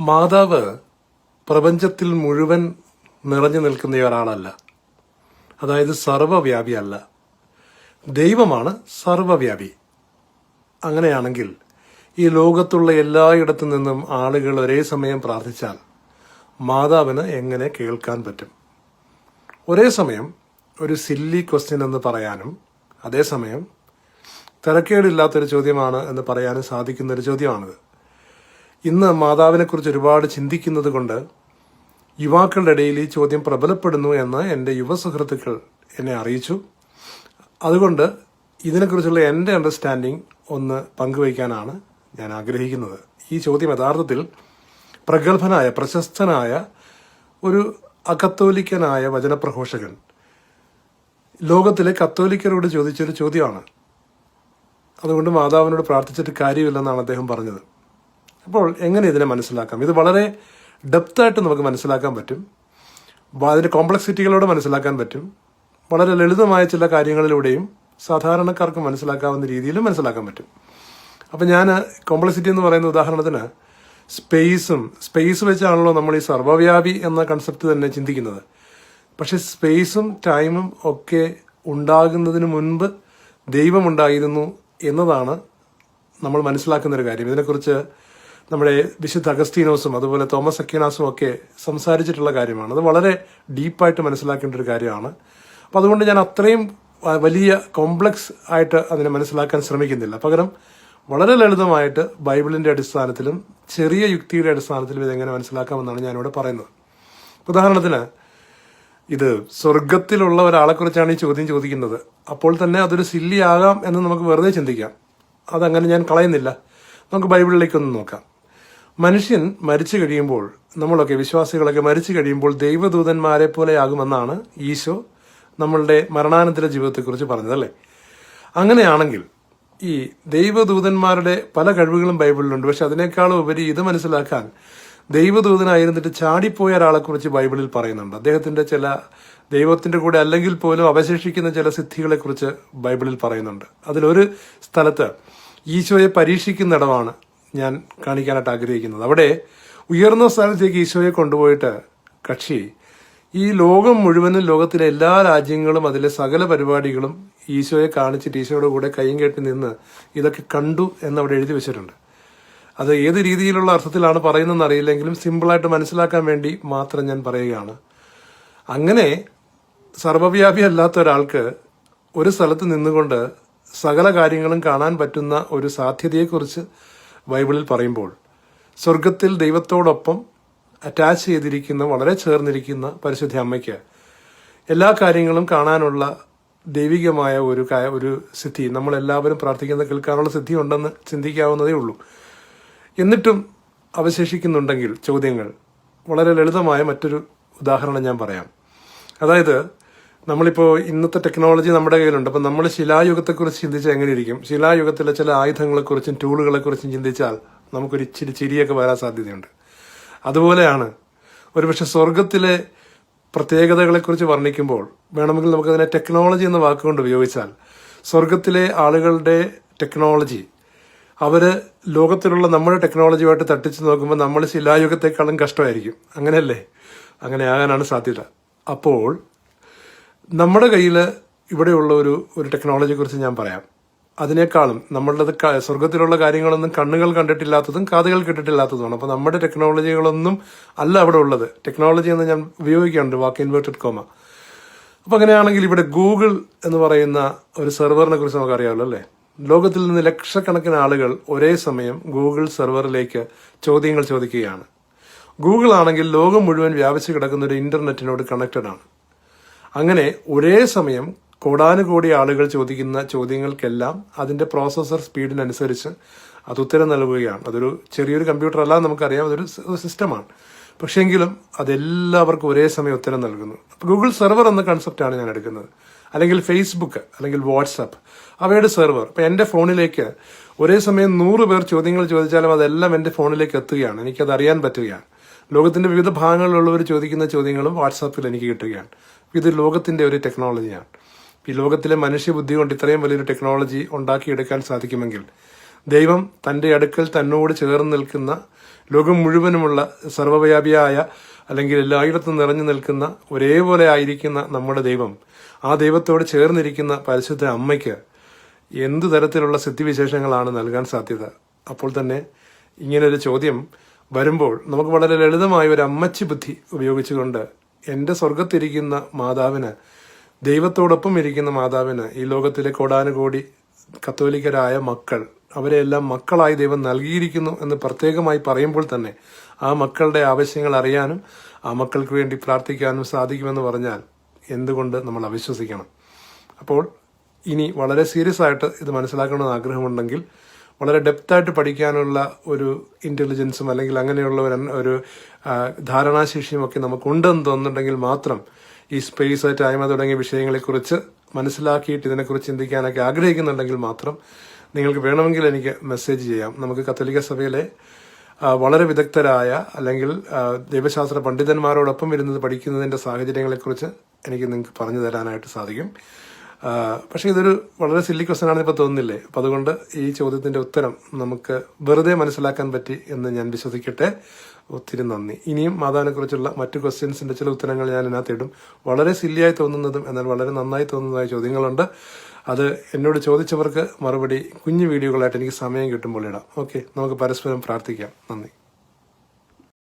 മാതാവ് പ്രപഞ്ചത്തിൽ മുഴുവൻ നിറഞ്ഞു നിൽക്കുന്ന ഒരാളല്ല. അതായത് സർവവ്യാപിയല്ല ദൈവമാണ് സർവവ്യാപി. അങ്ങനെയാണെങ്കിൽ ഈ ലോകത്തുള്ള എല്ലായിടത്തു നിന്നും ആളുകൾ ഒരേ സമയം പ്രാർത്ഥിച്ചാൽ മാതാവിന് എങ്ങനെ കേൾക്കാൻ പറ്റും? ഒരേ സമയം ഒരു സില്ലി ക്വസ്റ്റ്യൻ എന്ന് പറയാനും അതേസമയം തിരക്കേടില്ലാത്തൊരു ചോദ്യമാണ് എന്ന് പറയാനും സാധിക്കുന്ന ഒരു ചോദ്യമാണിത്. ഇന്ന് മാതാവിനെക്കുറിച്ച് ഒരുപാട് ചിന്തിക്കുന്നത് കൊണ്ട് യുവാക്കളുടെ ഇടയിൽ ഈ ചോദ്യം പ്രബലപ്പെടുന്നു എന്ന് എന്റെ യുവസുഹൃത്തുക്കൾ എന്നെ അറിയിച്ചു. അതുകൊണ്ട് ഇതിനെക്കുറിച്ചുള്ള എന്റെ അണ്ടർസ്റ്റാൻഡിങ് ഒന്ന് പങ്കുവയ്ക്കാനാണ് ഞാൻ ആഗ്രഹിക്കുന്നത്. ഈ ചോദ്യം യഥാർത്ഥത്തിൽ പ്രഗത്ഭനായ പ്രശസ്തനായ ഒരു അകത്തോലിക്കനായ വചനപ്രഘോഷകൻ. ലോകത്തിലെ കത്തോലിക്കരോട് ചോദിച്ചൊരു ചോദ്യമാണ്. അതുകൊണ്ട് മാതാവിനോട് പ്രാർത്ഥിച്ചിട്ട് കാര്യമില്ലെന്നാണ് അദ്ദേഹം പറഞ്ഞത്. അപ്പോൾ എങ്ങനെ ഇതിനെ മനസ്സിലാക്കാം? ഇത് വളരെ ഡെപ്തായിട്ട് നമുക്ക് മനസ്സിലാക്കാൻ പറ്റും. അതിന്റെ കോംപ്ലക്സിറ്റികളോട് മനസ്സിലാക്കാൻ പറ്റും. വളരെ ലളിതമായ ചില കാര്യങ്ങളിലൂടെയും സാധാരണക്കാർക്ക് മനസ്സിലാക്കാവുന്ന രീതിയിലും മനസ്സിലാക്കാൻ പറ്റും. അപ്പം ഞാൻ കോംപ്ലക്സിറ്റി എന്ന് പറയുന്ന ഉദാഹരണത്തിന് സ്പേസും സ്പേസ് വെച്ചാണല്ലോ നമ്മൾ ഈ സർവവ്യാപി എന്ന കൺസെപ്റ്റ് തന്നെ ചിന്തിക്കുന്നത്. പക്ഷെ സ്പേസും ടൈമും ഒക്കെ ഉണ്ടാകുന്നതിന് മുൻപ് ദൈവമുണ്ടായിരുന്നു എന്നതാണ് നമ്മൾ മനസ്സിലാക്കുന്ന ഒരു കാര്യം. ഇതിനെക്കുറിച്ച് നമ്മുടെ വിശുദ്ധ അഗസ്റ്റീനോസും അതുപോലെ തോമസ് അക്യനാസും ഒക്കെ സംസാരിച്ചിട്ടുള്ള കാര്യമാണ്. അത് വളരെ ഡീപ്പായിട്ട് മനസ്സിലാക്കേണ്ട ഒരു കാര്യമാണ്. അപ്പം അതുകൊണ്ട് ഞാൻ അത്രയും വലിയ കോംപ്ലക്സ് ആയിട്ട് അതിനെ മനസ്സിലാക്കാൻ ശ്രമിക്കുന്നില്ല. പകരം വളരെ ലളിതമായിട്ട് ബൈബിളിന്റെ അടിസ്ഥാനത്തിലും ചെറിയ യുക്തിയുടെ അടിസ്ഥാനത്തിലും ഇതെങ്ങനെ മനസ്സിലാക്കാമെന്നാണ് ഞാനിവിടെ പറയുന്നത്. ഉദാഹരണത്തിന് ഇത് സ്വർഗത്തിലുള്ള ഒരാളെക്കുറിച്ചാണ് ഈ ചോദ്യം ചോദിക്കുന്നത്. അപ്പോൾ തന്നെ അതൊരു സില്ലി ആകാം എന്ന് നമുക്ക് വെറുതെ ചിന്തിക്കാം. അതങ്ങനെ ഞാൻ കളയുന്നില്ല. നമുക്ക് ബൈബിളിലേക്ക് ഒന്ന് നോക്കാം. മനുഷ്യൻ മരിച്ചു കഴിയുമ്പോൾ നമ്മളൊക്കെ വിശ്വാസികളൊക്കെ മരിച്ചു കഴിയുമ്പോൾ ദൈവദൂതന്മാരെ പോലെയാകുമെന്നാണ് ഈശോ നമ്മളുടെ മരണാനന്തര ജീവിതത്തെക്കുറിച്ച് പറഞ്ഞതല്ലേ? അങ്ങനെയാണെങ്കിൽ ഈ ദൈവദൂതന്മാരുടെ പല കഴിവുകളും ബൈബിളിലുണ്ട്. പക്ഷെ അതിനേക്കാളും ഉപരി ഇത് മനസ്സിലാക്കാൻ ദൈവദൂതനായിരുന്നിട്ട് ചാടിപ്പോയ ഒരാളെക്കുറിച്ച് ബൈബിളിൽ പറയുന്നുണ്ട്. അദ്ദേഹത്തിന്റെ ചില ദൈവത്തിന്റെ കൂടെ അല്ലെങ്കിൽ പോലും അവശേഷിക്കുന്ന ചില സിദ്ധികളെക്കുറിച്ച് ബൈബിളിൽ പറയുന്നുണ്ട്. അതിലൊരു സ്ഥലത്ത് ഈശോയെ പരീക്ഷിക്കുന്നിടമാണ് ഞാൻ കാണിക്കാനായിട്ട് ആഗ്രഹിക്കുന്നത്. അവിടെ ഉയർന്ന സ്ഥാനത്തേക്ക് ഈശോയെ കൊണ്ടുപോയിട്ട് കക്ഷി ഈ ലോകം മുഴുവനും ലോകത്തിലെ എല്ലാ രാജ്യങ്ങളും അതിലെ സകല പരിപാടികളും ഈശോയെ കാണിച്ചിട്ട് ഈശോയുടെ കൂടെ കൈയും കെട്ടി നിന്ന് ഇതൊക്കെ കണ്ടു എന്നവിടെ എഴുതി വെച്ചിട്ടുണ്ട്. അത് ഏത് രീതിയിലുള്ള അർത്ഥത്തിലാണ് പറയുന്നതെന്ന് അറിയില്ലെങ്കിലും സിമ്പിളായിട്ട് മനസ്സിലാക്കാൻ വേണ്ടി മാത്രം ഞാൻ പറയുകയാണ്. അങ്ങനെ സർവവ്യാപി അല്ലാത്ത ഒരാൾക്ക് ഒരു സ്ഥലത്ത് നിന്നുകൊണ്ട് സകല കാര്യങ്ങളും കാണാൻ പറ്റുന്ന ഒരു സാധ്യതയെക്കുറിച്ച് ബൈബിളിൽ പറയുമ്പോൾ സ്വർഗത്തിൽ ദൈവത്തോടൊപ്പം അറ്റാച്ച് ചെയ്തിരിക്കുന്ന വളരെ ചേർന്നിരിക്കുന്ന പരിശുദ്ധ അമ്മയ്ക്ക് എല്ലാ കാര്യങ്ങളും കാണാനുള്ള ദൈവികമായ ഒരു ഒരു സിദ്ധി. നമ്മൾ എല്ലാവരും പ്രാർത്ഥിക്കുന്ന കേൾക്കാനുള്ള സിദ്ധി ഉണ്ടെന്ന് ചിന്തിക്കാവുന്നതേ ഉള്ളൂ. എന്നിട്ടും അവശേഷിക്കുന്നുണ്ടെങ്കിൽ ചോദ്യങ്ങൾ. വളരെ ലളിതമായ മറ്റൊരു ഉദാഹരണം ഞാൻ പറയാം. അതായത് നമ്മളിപ്പോൾ ഇന്നത്തെ ടെക്നോളജി നമ്മുടെ കയ്യിലുണ്ട്. അപ്പം നമ്മൾ ശിലായുഗത്തെക്കുറിച്ച് ചിന്തിച്ചാൽ എങ്ങനെയിരിക്കും? ശിലായുഗത്തിലെ ചില ആയുധങ്ങളെക്കുറിച്ചും ടൂളുകളെക്കുറിച്ചും ചിന്തിച്ചാൽ നമുക്കൊരു ഇച്ചിരി ചിരിയൊക്കെ വരാൻ സാധ്യതയുണ്ട്. അതുപോലെയാണ് ഒരുപക്ഷെ സ്വർഗത്തിലെ പ്രത്യേകതകളെക്കുറിച്ച് വർണിക്കുമ്പോൾ വേണമെങ്കിൽ നമുക്കതിനെ ടെക്നോളജി എന്ന വാക്കുകൊണ്ട് ഉപയോഗിച്ചാൽ സ്വർഗത്തിലെ ആളുകളുടെ ടെക്നോളജി അവർ ലോകത്തിലുള്ള നമ്മുടെ ടെക്നോളജിയുമായിട്ട് തട്ടിച്ച് നോക്കുമ്പോൾ നമ്മൾ ശിലായുഗത്തെക്കാളും കഷ്ടമായിരിക്കും. അങ്ങനെയല്ലേ? അങ്ങനെ ആകാനാണ് സാധ്യത. അപ്പോൾ നമ്മുടെ കയ്യിൽ ഇവിടെയുള്ള ഒരു ഒരു ടെക്നോളജിയെ കുറിച്ച് ഞാൻ പറയാം. അതിനേക്കാളും നമ്മളുടെ സ്വർഗത്തിലുള്ള കാര്യങ്ങളൊന്നും കണ്ണുകൾ കണ്ടിട്ടില്ലാത്തതും കാതുകൾ കേട്ടിട്ടില്ലാത്തതുമാണ്. അപ്പോൾ നമ്മുടെ ടെക്നോളജികളൊന്നും അല്ല അവിടെ ഉള്ളത്. ടെക്നോളജി എന്ന് ഞാൻ ഉപയോഗിക്കാറുണ്ട് വാക്ക് ഇൻവേർട്ടഡ് കോമ അപ്പോൾ അങ്ങനെയാണെങ്കിൽ ഇവിടെ ഗൂഗിൾ എന്ന് പറയുന്ന ഒരു സെർവറിനെ കുറിച്ച് നമുക്ക് അറിയാമല്ലോ അല്ലേ? ലോകത്തിൽ നിന്ന് ലക്ഷക്കണക്കിന് ആളുകൾ ഒരേ സമയം ഗൂഗിൾ സെർവറിലേക്ക് ചോദ്യങ്ങൾ ചോദിക്കുകയാണ്. ഗൂഗിൾ ആണെങ്കിൽ ലോകം മുഴുവൻ വ്യാപിച്ചു കിടക്കുന്ന ഒരു ഇന്റർനെറ്റിനോട് കണക്റ്റഡ് ആണ്. അങ്ങനെ ഒരേ സമയം കോടാനുകോടി ആളുകൾ ചോദിക്കുന്ന ചോദ്യങ്ങൾക്കെല്ലാം അതിന്റെ പ്രോസസ്സർ സ്പീഡിനനുസരിച്ച് അത് ഉത്തരം നൽകുകയാണ്. അതൊരു ചെറിയൊരു കമ്പ്യൂട്ടർ അല്ല നമുക്കറിയാം. അതൊരു സിസ്റ്റമാണ് പക്ഷേങ്കിലും അതെല്ലാവർക്കും ഒരേ സമയം ഉത്തരം നൽകുന്നു. ഗൂഗിൾ സെർവർ എന്ന കൺസെപ്റ്റാണ് ഞാൻ എടുക്കുന്നത്. അല്ലെങ്കിൽ ഫേസ്ബുക്ക് അല്ലെങ്കിൽ വാട്സാപ്പ് അവയുടെ സെർവർ ഇപ്പൊ എന്റെ ഫോണിലേക്ക് ഒരേ സമയം നൂറ് പേർ ചോദ്യങ്ങൾ ചോദിച്ചാലും അതെല്ലാം എന്റെ ഫോണിലേക്ക് എത്തുകയാണ്. എനിക്കത് അറിയാൻ പറ്റുകയാണ്. ലോകത്തിന്റെ വിവിധ ഭാഗങ്ങളിലുള്ളവർ ചോദിക്കുന്ന ചോദ്യങ്ങളും വാട്സാപ്പിൽ എനിക്ക് കിട്ടുകയാണ്. ഇത് ലോകത്തിന്റെ ഒരു ടെക്നോളജിയാണ് ഈ ലോകത്തിലെ മനുഷ്യബുദ്ധി കൊണ്ട് ഇത്രയും വലിയൊരു ടെക്നോളജി ഉണ്ടാക്കിയെടുക്കാൻ സാധിക്കുമെങ്കിൽ ദൈവം തന്റെ അടുക്കൽ തന്നോട് ചേർന്ന് നിൽക്കുന്ന ലോകം മുഴുവനുമുള്ള സർവവ്യാപിയായ അല്ലെങ്കിൽ എല്ലായിടത്തും നിറഞ്ഞു നിൽക്കുന്ന ഒരേപോലെ ആയിരിക്കുന്ന നമ്മുടെ ദൈവം ആ ദൈവത്തോട് ചേർന്നിരിക്കുന്ന പരിശുദ്ധ അമ്മയ്ക്ക് എന്തു തരത്തിലുള്ള സ്ഥിതിവിശേഷങ്ങളാണ് നൽകാൻ സാധ്യത? അപ്പോൾ തന്നെ ഇങ്ങനൊരു ചോദ്യം വരുമ്പോൾ നമുക്ക് വളരെ ലളിതമായ ഒരു അമ്മച്ചി ബുദ്ധി ഉപയോഗിച്ചുകൊണ്ട് എന്റെ സ്വർഗത്തിരിക്കുന്ന മാതാവിന് ദൈവത്തോടൊപ്പം ഇരിക്കുന്ന മാതാവിന് ഈ ലോകത്തിലെ കോടാനുകോടി കത്തോലിക്കരായ മക്കൾ അവരെല്ലാം മക്കളായി ദൈവം നൽകിയിരിക്കുന്നു എന്ന് പ്രത്യേകമായി പറയുമ്പോൾ തന്നെ ആ മക്കളുടെ ആവശ്യങ്ങൾ അറിയാനും ആ മക്കൾക്ക് വേണ്ടി പ്രാർത്ഥിക്കാനും സാധിക്കുമെന്ന് പറഞ്ഞാൽ എന്തുകൊണ്ട് നമ്മൾ അവിശ്വസിക്കണം? അപ്പോൾ ഇനി വളരെ സീരിയസ് ആയിട്ട് ഇത് മനസ്സിലാക്കണമെന്ന് ആഗ്രഹമുണ്ടെങ്കിൽ വളരെ ഡെപ്തായിട്ട് പഠിക്കാനുള്ള ഒരു ഇന്റലിജൻസും അല്ലെങ്കിൽ അങ്ങനെയുള്ള ഒരു ഒരു ധാരണാശേഷിയും ഒക്കെ നമുക്കുണ്ടെന്ന് തോന്നുന്നുണ്ടെങ്കിൽ മാത്രം ഈ സ്പേസ് ടൈം തുടങ്ങിയ വിഷയങ്ങളെക്കുറിച്ച് മനസ്സിലാക്കിയിട്ട് ഇതിനെക്കുറിച്ച് ചിന്തിക്കാനൊക്കെ ആഗ്രഹിക്കുന്നുണ്ടെങ്കിൽ മാത്രം നിങ്ങൾക്ക് വേണമെങ്കിൽ എനിക്ക് മെസ്സേജ് ചെയ്യാം. നമുക്ക് കത്തോലിക്ക സഭയിലെ വളരെ വിദഗ്ധരായ അല്ലെങ്കിൽ ദൈവശാസ്ത്ര പണ്ഡിതന്മാരോടൊപ്പം ഇരുന്നത് പഠിക്കുന്നതിന്റെ സാഹചര്യങ്ങളെക്കുറിച്ച് എനിക്ക് നിങ്ങൾക്ക് പറഞ്ഞു തരാനായിട്ട് സാധിക്കും. പക്ഷേ ഇതൊരു വളരെ സില്ലി ക്വസ്റ്റൻ ആണെന്ന് ഇപ്പോൾ തോന്നുന്നില്ലേ? അപ്പം അതുകൊണ്ട് ഈ ചോദ്യത്തിന്റെ ഉത്തരം നമുക്ക് വെറുതെ മനസ്സിലാക്കാൻ പറ്റി എന്ന് ഞാൻ വിശ്വസിക്കട്ടെ. ഒത്തിരി നന്ദി. ഇനിയും മാതാവിനെക്കുറിച്ചുള്ള മറ്റു ക്വസ്റ്റ്യൻസിന്റെ ചില ഉത്തരങ്ങൾ ഞാൻ ഇതിനകത്ത് ഇടും വളരെ സില്ലിയായി തോന്നുന്നതും എന്നാൽ വളരെ നന്നായി തോന്നുന്നതായ ചോദ്യങ്ങളുണ്ട്. അത് എന്നോട് ചോദിച്ചവർക്ക് മറുപടി കുഞ്ഞു വീഡിയോകളായിട്ട് എനിക്ക് സമയം കിട്ടുമ്പോൾ ഇടാം. ഓക്കെ നമുക്ക് പരസ്പരം പ്രാർത്ഥിക്കാം. നന്ദി.